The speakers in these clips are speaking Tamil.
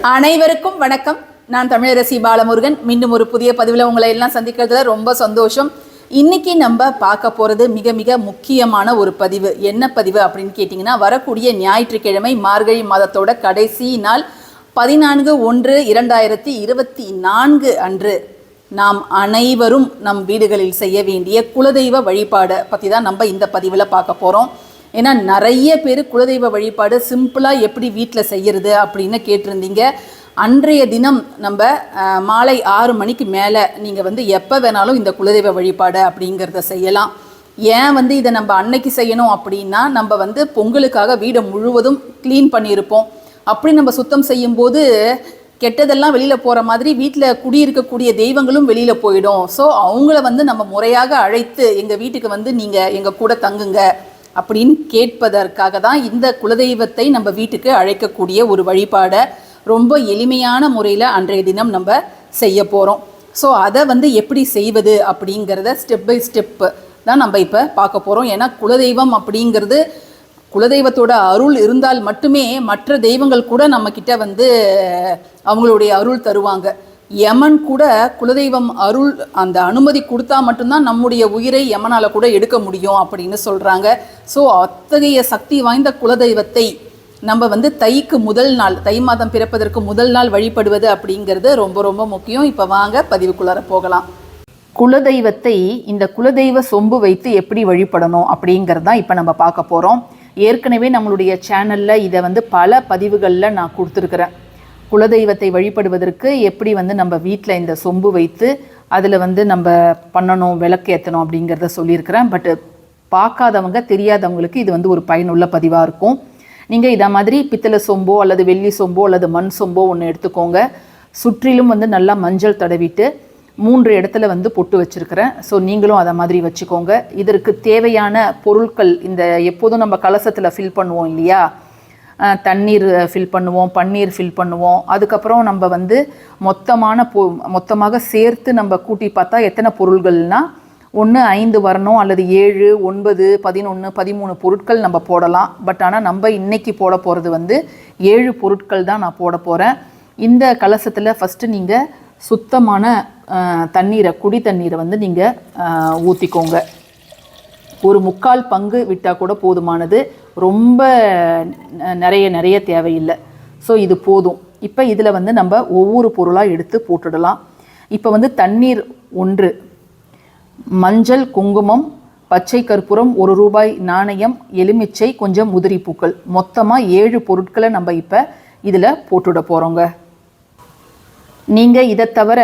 அனைவருக்கும் வணக்கம். நான் தமிழரசி பாலமுருகன். மீண்டும் ஒரு புதிய பதிவில் உங்களை எல்லாம் சந்திக்கிறதுல ரொம்ப சந்தோஷம். இன்னைக்கு நம்ம பார்க்க போகிறது மிக மிக முக்கியமான ஒரு பதிவு. என்ன பதிவு அப்படின்னு கேட்டிங்கன்னா வரக்கூடிய ஞாயிற்றுக்கிழமை மார்கழி மாதத்தோட கடைசி நாள் பதினான்கு ஒன்று இரண்டாயிரத்தி இருபத்தி நான்கு அன்று நாம் அனைவரும் நம் வீடுகளில் செய்ய வேண்டிய குலதெய்வ வழிபாடை பற்றி தான் நம்ம இந்த பதிவில் பார்க்க போகிறோம் ஏன்னா நிறைய பேர் குலதெய்வ வழிபாடு சிம்பிளாக எப்படி வீட்டில் செய்கிறது அப்படின்னு கேட்டிருந்தீங்க. அன்றைய தினம் நம்ம மாலை ஆறு மணிக்கு மேலே நீங்கள் வந்து எப்போ வேணாலும் இந்த குலதெய்வ வழிபாடு அப்படிங்கிறத செய்யலாம். ஏன் வந்து இதை நம்ம அன்னைக்கு செய்யணும் அப்படின்னா நம்ம வந்து பொங்கலுக்காக வீடை முழுவதும் க்ளீன் பண்ணியிருப்போம். அப்படி நம்ம சுத்தம் செய்யும்போது கெட்டதெல்லாம் வெளியில் போகிற மாதிரி வீட்டில் குடியிருக்கக்கூடிய தெய்வங்களும் வெளியில் போயிடும். ஸோ அவங்கள வந்து நம்ம முறையாக அழைத்து எங்கள் வீட்டுக்கு வந்து நீங்கள் எங்கள் கூட தங்குங்க. அப்படின்னு கேட்பதற்காக தான் இந்த குலதெய்வத்தை நம்ம வீட்டுக்கு அழைக்கக்கூடிய ஒரு வழிபாடை ரொம்ப எளிமையான முறையில் அன்றைய தினம் நம்ம செய்ய போகிறோம் ஸோ அதை வந்து எப்படி செய்வது அப்படிங்கிறத ஸ்டெப் பை ஸ்டெப்பு தான் நம்ம இப்போ பார்க்க போகிறோம் ஏன்னா குலதெய்வம் அப்படிங்கிறது குலதெய்வத்தோட அருள் இருந்தால் மட்டுமே மற்ற தெய்வங்கள் கூட நம்மக்கிட்ட வந்து அவங்களுடைய அருள் தருவாங்க. யமன் கூட குலதெய்வம் அருள் அந்த அனுமதி கொடுத்தா மட்டும்தான் நம்முடைய உயிரை யமனால் கூட எடுக்க முடியும் அப்படின்னு சொல்கிறாங்க ஸோ அத்தகைய சக்தி வாய்ந்த குலதெய்வத்தை நம்ம வந்து தைக்கு முதல் நாள் தை மாதம் பிறப்பதற்கு முதல் நாள் வழிபடுவது அப்படிங்கிறது ரொம்ப ரொம்ப முக்கியம். இப்போ வாங்க பதிவுக்குள்ளார போகலாம். குலதெய்வத்தை இந்த குலதெய்வ சொம்பு வைத்து எப்படி வழிபடணும் அப்படிங்கிறது தான் இப்போ நம்ம பார்க்க போகிறோம் ஏற்கனவே நம்மளுடைய சேனலில் இதை வந்து பல பதிவுகளில் நான் கொடுத்துருக்குறேன். குலதெய்வத்தை வழிபடுவதற்கு எப்படி வந்து நம்ம வீட்டில் இந்த சொம்பு வைத்து அதில் வந்து நம்ம பண்ணணும் விளக்கேற்றணும் அப்படிங்கிறத சொல்லியிருக்கிறேன். பட்டு பார்க்காதவங்க தெரியாதவங்களுக்கு இது வந்து ஒரு பயனுள்ள பதிவாக இருக்கும். நீங்கள் இதை மாதிரி பித்தளை சொம்போ அல்லது வெள்ளி சொம்போ அல்லது மண் சொம்போ ஒன்று எடுத்துக்கோங்க. சுற்றிலும் வந்து நல்லா மஞ்சள் தடவிட்டு மூன்று இடத்துல வந்து பொட்டு வச்சுருக்கிறேன். ஸோ நீங்களும் அதை மாதிரி வச்சுக்கோங்க. இதற்கு தேவையான பொருட்கள் இந்த எப்போதும் நம்ம கலசத்தில் ஃபில் பண்ணுவோம் இல்லையா? தண்ணீர் ஃபில் பண்ணுவோம் பன்னீர் ஃபில் பண்ணுவோம். அதுக்கப்புறம் நம்ம வந்து மொத்தமான பொ மொத்தமாக சேர்த்து நம்ம கூட்டி பார்த்தா எத்தனை பொருள்கள்னால் ஒன்று ஐந்து வரணும் அல்லது ஏழு ஒன்பது பதினொன்று பதிமூணு பொருட்கள் நம்ம போடலாம். பட் ஆனால் நம்ம இன்றைக்கி போட போகிறது வந்து ஏழு பொருட்கள் தான் நான் போட போகிறேன் இந்த கலசத்தில் ஃபஸ்ட்டு நீங்கள் சுத்தமான தண்ணீரை குடி தண்ணீரை வந்து நீங்கள் ஊற்றிக்கோங்க ஒரு முக்கால் பங்கு விட்டால் கூட போதுமானது. ரொம்ப ந- நிறைய நிறைய தேவையில்லை. ஸோ இது போதும். இப்போ இதில் வந்து நம்ம ஒவ்வொரு பொருளாக எடுத்து போட்டுடலாம். இப்போ வந்து தண்ணீர் ஒன்று. மஞ்சள் குங்குமம் பச்சை கற்பூரம் ஒரு ரூபாய் நாணயம் எலுமிச்சை கொஞ்சம் முதிரி பூக்கள். மொத்தமாக ஏழு பொருட்களை நம்ம இப்போ இதில் போட்டுட போகிறோங்க நீங்கள் இதை தவிர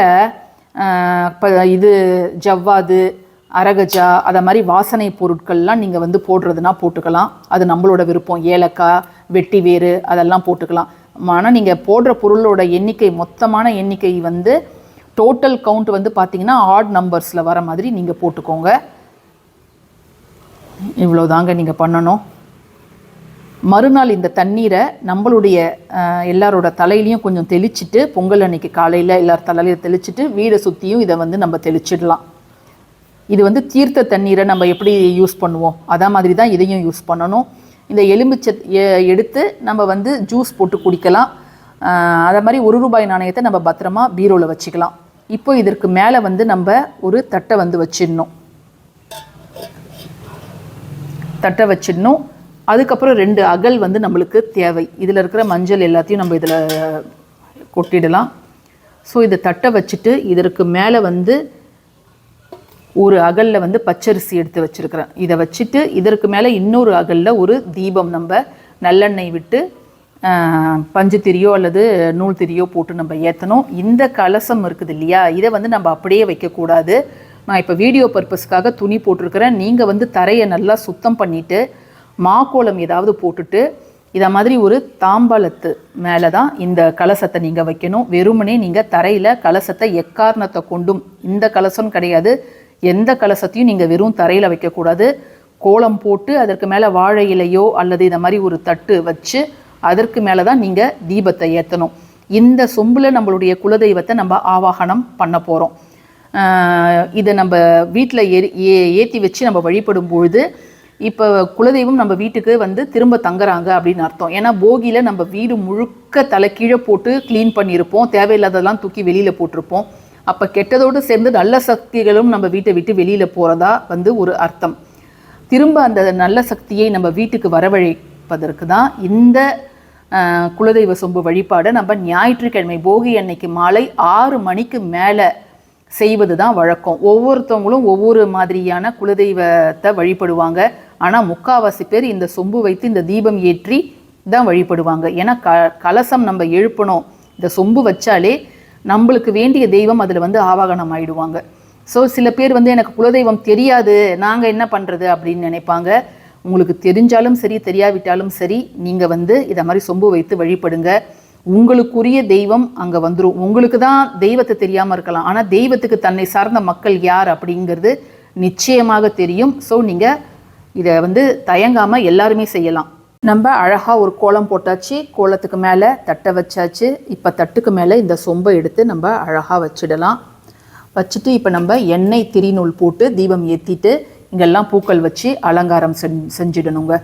இப்போ இது ஜவ்வாது அரகஜா அதை மாதிரி வாசனை பொருட்கள்லாம் நீங்கள் வந்து போடுறதுனா போட்டுக்கலாம். அது நம்மளோட விருப்பம். ஏலக்காய் வெட்டி வேறு அதெல்லாம் போட்டுக்கலாம். ஆனால் நீங்கள் போடுற பொருளோட எண்ணிக்கை மொத்தமான எண்ணிக்கை வந்து டோட்டல் கவுண்ட் வந்து பார்த்தீங்கன்னா ஆட் நம்பர்ஸில் வர மாதிரி நீங்கள் போட்டுக்கோங்க. இவ்வளோதாங்க நீங்கள் பண்ணணும். மறுநாள் இந்த தண்ணீரை நம்மளுடைய எல்லாரோட தலையிலையும் கொஞ்சம் தெளிச்சிட்டு பொங்கல் அன்னைக்கு காலையில் எல்லார் தலையில தெளிச்சிட்டு வீடை சுற்றியும் இதை வந்து நம்ம தெளிச்சிடலாம். இது வந்து தீர்த்த தண்ணீரை நம்ம எப்படி யூஸ் பண்ணுவோம்? அதே மாதிரி தான் இதையும் யூஸ் பண்ணணும். இந்த எலுமிச்சை எடுத்து நம்ம வந்து ஜூஸ் போட்டு குடிக்கலாம். அதே மாதிரி ஒரு ரூபாய் நாணயத்தை நம்ம பத்திரமா பீரோவில் வச்சுக்கலாம். இப்போ இதற்கு மேலே வந்து நம்ம ஒரு தட்டை வந்து வச்சிடணும். தட்டை வச்சிடணும். அதுக்கப்புறம் ரெண்டு அகல் வந்து நம்மளுக்கு தேவை. இதில் இருக்கிற மஞ்சள் எல்லாத்தையும் நம்ம இதில் கொட்டிடலாம். ஸோ இதை தட்டை வச்சுட்டு இதற்கு மேலே வந்து ஒரு அகலில் வந்து பச்சரிசி எடுத்து வச்சுருக்கிறேன். இதை வச்சுட்டு இதற்கு மேலே இன்னொரு அகலில் ஒரு தீபம் நம்ம நல்லெண்ணெய் விட்டு பஞ்சு திரியோ அல்லது நூல் திரியோ போட்டு நம்ம ஏற்றணும் இந்த கலசம் இருக்குது இல்லையா? இதை வந்து நம்ம அப்படியே வைக்கக்கூடாது நான் இப்போ வீடியோ பர்பஸ்க்காக துணி போட்டிருக்கிறேன். நீங்கள் வந்து தரையை நல்லா சுத்தம் பண்ணிவிட்டு மாக்கோலம் ஏதாவது போட்டுட்டு இதை மாதிரி ஒரு தாம்பாளத்து மேலே தான் இந்த கலசத்தை நீங்கள் வைக்கணும். வெறுமனே நீங்கள் தரையில் கலசத்தை எக்காரணத்தை கொண்டும் இந்த கலசம் கிடையாது. எந்த கலசத்தையும் நீங்கள் வெறும் தரையில் வைக்கக்கூடாது. கோலம் போட்டு அதற்கு மேலே வாழை இலையோ அல்லது இதை மாதிரி ஒரு தட்டு வச்சு அதற்கு மேலே தான் நீங்கள் தீபத்தை ஏற்றணும் இந்த சொம்பில் நம்மளுடைய குலதெய்வத்தை நம்ம ஆவாகனம் பண்ண போகிறோம் இதை நம்ம வீட்டில் ஏறி ஏ ஏற்றி வச்சு நம்ம வழிபடும் பொழுது இப்போ குலதெய்வம் நம்ம வீட்டுக்கு வந்து திரும்ப தங்குறாங்க அப்படின்னு அர்த்தம். ஏன்னா போகியில் நம்ம வீடு முழுக்க தலை கீழே போட்டு க்ளீன் பண்ணியிருப்போம். தேவையில்லாததெல்லாம் தூக்கி வெளியில் போட்டிருப்போம். அப்போ கெட்டதோடு சேர்ந்து நல்ல சக்திகளும் நம்ம வீட்டை விட்டு வெளியில் போகிறதா வந்து ஒரு அர்த்தம். திரும்ப அந்த நல்ல சக்தியை நம்ம வீட்டுக்கு வரவழைப்பதற்கு தான் இந்த குலதெய்வ சொம்பு வழிபாடை நம்ம ஞாயிற்றுக்கிழமை போகி அன்னைக்கு மாலை ஆறு மணிக்கு மேலே செய்வது தான் வழக்கம். ஒவ்வொருத்தவங்களும் ஒவ்வொரு மாதிரியான குலதெய்வத்தை வழிபடுவாங்க. ஆனால் முக்காவாசி பேர் இந்த சொம்பு வைத்து இந்த தீபம் ஏற்றி தான் வழிபடுவாங்க. ஏன்னா க கலசம் நம்ம எழுப்பணும். இந்த சொம்பு வச்சாலே நம்மளுக்கு வேண்டிய தெய்வம் அதில் வந்து ஆவாகனம் ஆயிடுவாங்க. ஸோ சில பேர் வந்து எனக்கு குலதெய்வம் தெரியாது நாங்கள் என்ன பண்ணுறது அப்படின்னு நினைப்பாங்க. உங்களுக்கு தெரிஞ்சாலும் சரி தெரியாவிட்டாலும் சரி நீங்கள் வந்து இதை மாதிரி சொம்பு வைத்து வழிபடுங்க. உங்களுக்குரிய தெய்வம் அங்கே வந்துடும் உங்களுக்கு தான் தெய்வத்தை தெரியாமல் இருக்கலாம். ஆனால் தெய்வத்துக்கு தன்னை சார்ந்த மக்கள் யார் அப்படிங்கிறது நிச்சயமாக தெரியும். ஸோ நீங்கள் இதை வந்து தயங்காமல் எல்லாருமே செய்யலாம். நம்ம அழகாக ஒரு கோலம் போட்டாச்சு கோலத்துக்கு மேலே தட்டை வச்சாச்சு. இப்போ தட்டுக்கு மேலே இந்த சொம்பை எடுத்து நம்ம அழகாக வச்சிடலாம். வச்சுட்டு இப்போ நம்ம எண்ணெய் திரிநூல் போட்டு தீபம் ஏற்றிட்டு இங்கெல்லாம் பூக்கள் வச்சு அலங்காரம் செஞ் செஞ்சிடணுங்க.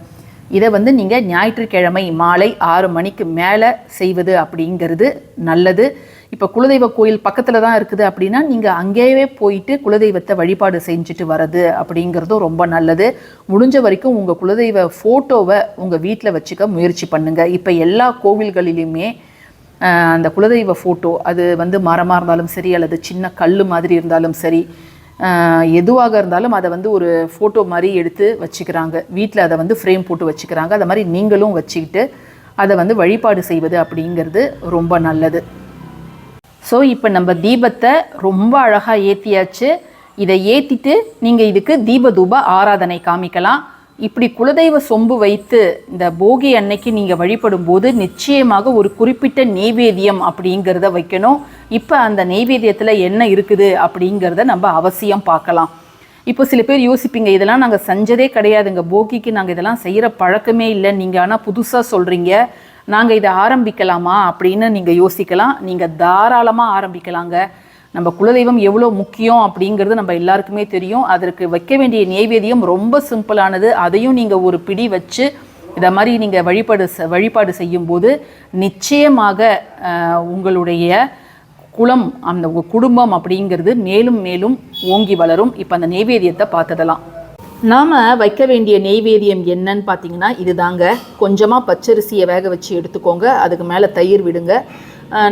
இதை வந்து நீங்கள் ஞாயிற்றுக்கிழமை மாலை ஆறு மணிக்கு மேலே செய்வது அப்படிங்கிறது நல்லது. இப்போ குலதெய்வ கோயில் பக்கத்தில் தான் இருக்குது அப்படின்னா நீங்கள் அங்கேயே போயிட்டு குலதெய்வத்தை வழிபாடு செஞ்சுட்டு வர்றது அப்படிங்கிறதும் ரொம்ப நல்லது. முடிஞ்ச வரைக்கும் உங்கள் குலதெய்வ ஃபோட்டோவை உங்கள் வீட்டில் வச்சுக்க முயற்சி பண்ணுங்கள் இப்போ எல்லா கோவில்களிலுமே அந்த குலதெய்வ ஃபோட்டோ அது வந்து மரமாக இருந்தாலும் சரி அல்லது சின்ன கல் மாதிரி இருந்தாலும் சரி எதுவாக இருந்தாலும் அதை வந்து ஒரு ஃபோட்டோ மாதிரி எடுத்து வச்சுக்கிறாங்க. வீட்டில் அதை வந்து ஃப்ரேம் போட்டு வச்சுக்கிறாங்க. அதை மாதிரி நீங்களும் வச்சுக்கிட்டு அதை வந்து வழிபாடு செய்வது அப்படிங்கிறது ரொம்ப நல்லது. ஸோ இப்போ நம்ம தீபத்தை ரொம்ப அழகாக ஏற்றியாச்சு இதை ஏற்றிட்டு நீங்கள் இதுக்கு தீபதூப ஆராதனை காமிக்கலாம். இப்படி குலதெய்வ சொம்பு வைத்து இந்த போகி அன்னைக்கு நீங்கள் வழிபடும் போது நிச்சயமாக ஒரு குறிப்பிட்ட நெய்வேதியம் அப்படிங்கிறத வைக்கணும். இப்போ அந்த நெய்வேதியத்தில் என்ன இருக்குது அப்படிங்கிறத நம்ம அவசியம் பார்க்கலாம். இப்போ சில பேர் யோசிப்பீங்க இதெல்லாம் நாங்கள் செஞ்சதே கிடையாதுங்க. போகிக்கு நாங்கள் இதெல்லாம் செய்கிற பழக்கமே இல்லை. நீங்கள் ஆனால் புதுசாக சொல்கிறீங்க நாங்கள் இதை ஆரம்பிக்கலாமா அப்படின்னு நீங்கள் யோசிக்கலாம். நீங்கள் தாராளமாக ஆரம்பிக்கலாங்க. நம்ம குலதெய்வம் எவ்வளோ முக்கியம் அப்படிங்கிறது நம்ம எல்லாருக்குமே தெரியும். அதற்கு வைக்க வேண்டிய நெய்வேதியம் ரொம்ப சிம்பிளானது. அதையும் நீங்கள் ஒரு பிடி வச்சு இதை மாதிரி நீங்கள் வழிபாடு செ- வழிபாடு செய்யும்போது நிச்சயமாக உங்களுடைய குலம் அந்த குடும்பம் அப்படிங்கிறது மேலும் மேலும் ஓங்கி வளரும். இப்போ அந்த நெய்வேதியத்தை பார்த்துடலாம். நாம் வைக்க வேண்டிய நெய்வேதியம் என்னன்னு பார்த்தீங்கன்னா இதுதாங்க. கொஞ்சமாக பச்சரிசியை வேக வச்சு எடுத்துக்கோங்க. அதுக்கு மேலே தயிர் விடுங்க.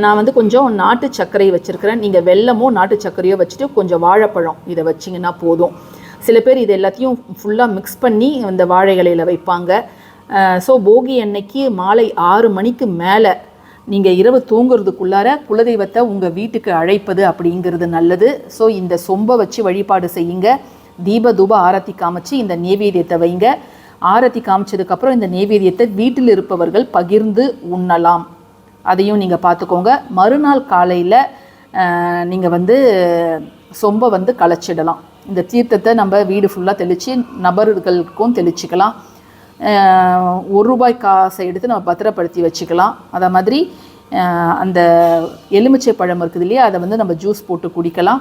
நான் வந்து கொஞ்சம் நாட்டு சர்க்கரை வச்சுருக்கிறேன். நீங்கள் வெல்லமோ நாட்டு சர்க்கரையோ வச்சுட்டு கொஞ்சம் வாழைப்பழம் இதை வச்சிங்கன்னா போதும். சில பேர் இது எல்லாத்தையும் ஃபுல்லாக மிக்ஸ் பண்ணி இந்த வாழை இலையில் வைப்பாங்க. ஸோ போகி அன்னைக்கு மாலை ஆறு மணிக்கு மேலே நீங்கள் இரவு தூங்குறதுக்குள்ளார குலதெய்வத்தை உங்கள் வீட்டுக்கு அழைப்பது அப்படிங்கிறது நல்லது. ஸோ இந்த சொம்பை வச்சு வழிபாடு செய்யுங்க. தீப தூப ஆரத்தி காமிச்சு இந்த நெய்வேத்தியத்தை வைங்க. ஆரத்தி காமிச்சதுக்கப்புறம் இந்த நெய்வேத்தியத்தை வீட்டில் இருப்பவர்கள் பகிர்ந்து உண்ணலாம். அதையும் நீங்கள் பார்த்துக்கோங்க. மறுநாள் காலையில் நீங்கள் வந்து சொம்பை வந்து களைச்சிடலாம். இந்த தீர்த்தத்தை நம்ம வீடு ஃபுல்லாக தெளித்து நபர்களுக்கும் தெளிச்சிக்கலாம். ஒரு ரூபாய் காசை எடுத்து நம்ம பத்திரப்படுத்தி வச்சுக்கலாம். அதை மாதிரி அந்த எலுமிச்சை பழம் இருக்குது இல்லையா அதை வந்து நம்ம ஜூஸ் போட்டு குடிக்கலாம்.